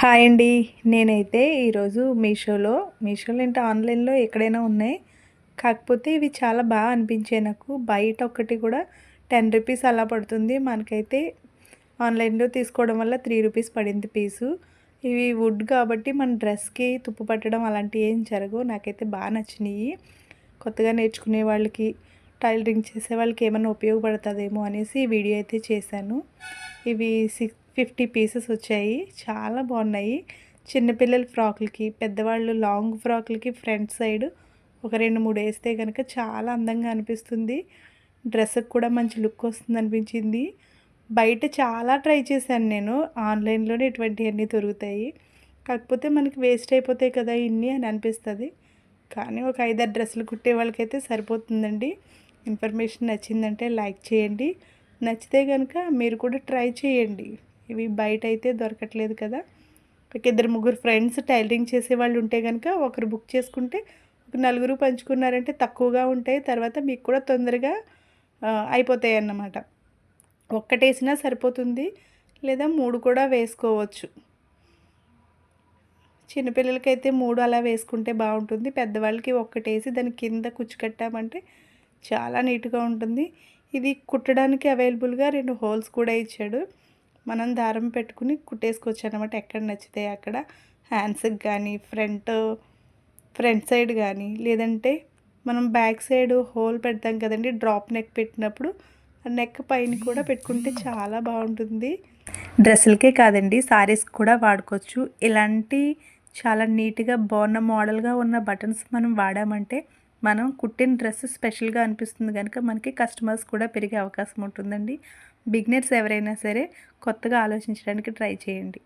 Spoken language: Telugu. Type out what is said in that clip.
హాయ్ అండి. నేనైతే ఈరోజు మీషోలో మీషోలో అంటే ఆన్లైన్లో ఎక్కడైనా ఉన్నాయి. కాకపోతే ఇవి చాలా బాగా అనిపించాయి నాకు. బయట ఒకటి కూడా టెన్ రూపీస్ అలా పడుతుంది. మనకైతే ఆన్లైన్లో తీసుకోవడం వల్ల త్రీ రూపీస్ పడింది పీసు. ఇవి వుడ్ కాబట్టి మన డ్రెస్కి తుప్పు పట్టడం అలాంటివి ఏం జరగవు. నాకైతే బాగా నచ్చినాయి. కొత్తగా నేర్చుకునే వాళ్ళకి టైలరింగ్ చేసే వాళ్ళకి ఏమైనా ఉపయోగపడుతుందేమో అనేసి వీడియో అయితే చేశాను. ఇవి సిక్స్ ఫిఫ్టీ పీసెస్ వచ్చాయి. చాలా బాగున్నాయి. చిన్నపిల్లల ఫ్రాకులకి పెద్దవాళ్ళు లాంగ్ ఫ్రాకులకి ఫ్రంట్ సైడ్ ఒక రెండు మూడు వేస్తే కనుక చాలా అందంగా అనిపిస్తుంది. డ్రెస్కి కూడా మంచి లుక్ వస్తుంది అనిపించింది. బయట చాలా ట్రై చేశాను నేను. ఆన్లైన్లోనే ఇటువంటివన్నీ దొరుకుతాయి. కాకపోతే మనకి వేస్ట్ అయిపోతాయి కదా ఇన్ని అని అనిపిస్తుంది. కానీ ఒక ఐదారు డ్రెస్సులు కుట్టే వాళ్ళకైతే సరిపోతుందండి. ఇన్ఫర్మేషన్ నచ్చిందంటే లైక్ చేయండి. నచ్చితే కనుక మీరు కూడా ట్రై చేయండి. ఇవి బయట అయితే దొరకట్లేదు కదా. ఒక ఇద్దరు ముగ్గురు ఫ్రెండ్స్ టైలరింగ్ చేసే వాళ్ళు ఉంటే కనుక ఒకరు బుక్ చేసుకుంటే ఒక నలుగురు పంచుకున్నారంటే తక్కువగా ఉంటాయి. తర్వాత మీకు కూడా తొందరగా అయిపోతాయి అన్నమాట ఒక్కటేసినా సరిపోతుంది లేదా మూడు కూడా వేసుకోవచ్చు. చిన్నపిల్లలకైతే మూడు అలా వేసుకుంటే బాగుంటుంది. పెద్దవాళ్ళకి ఒక్కటేసి దాని కింద కుచ్చు కట్టామంటే చాలా నీట్గా ఉంటుంది. ఇది కుట్టడానికి అవైలబుల్గా రెండు హోల్స్ కూడా ఇచ్చాడు. మనం దారం పెట్టుకుని కుట్టేసుకోవచ్చు అనమాట ఎక్కడ నచ్చితే అక్కడ. హ్యాండ్స్కి కానీ ఫ్రంట్ ఫ్రంట్ సైడ్ కానీ లేదంటే మనం బ్యాక్ సైడ్ హోల్ పెడతాం కదండి డ్రాప్ నెక్ పెట్టినప్పుడు ఆ నెక్ పైన కూడా పెట్టుకుంటే చాలా బాగుంటుంది. డ్రెస్సులకే కాదండి సారీస్ కూడా వాడుకోవచ్చు. ఇలాంటి చాలా నీట్గా బాగున్న మోడల్గా ఉన్న బటన్స్ మనం వాడామంటే మనం కుట్టిన డ్రెస్ స్పెషల్గా అనిపిస్తుంది కనుక మనకి కస్టమర్స్ కూడా పెరిగే అవకాశం ఉంటుందండి. బిగినర్స్ ఎవరైనా సరే కొత్తగా ఆలోచించడానికి ట్రై చేయండి.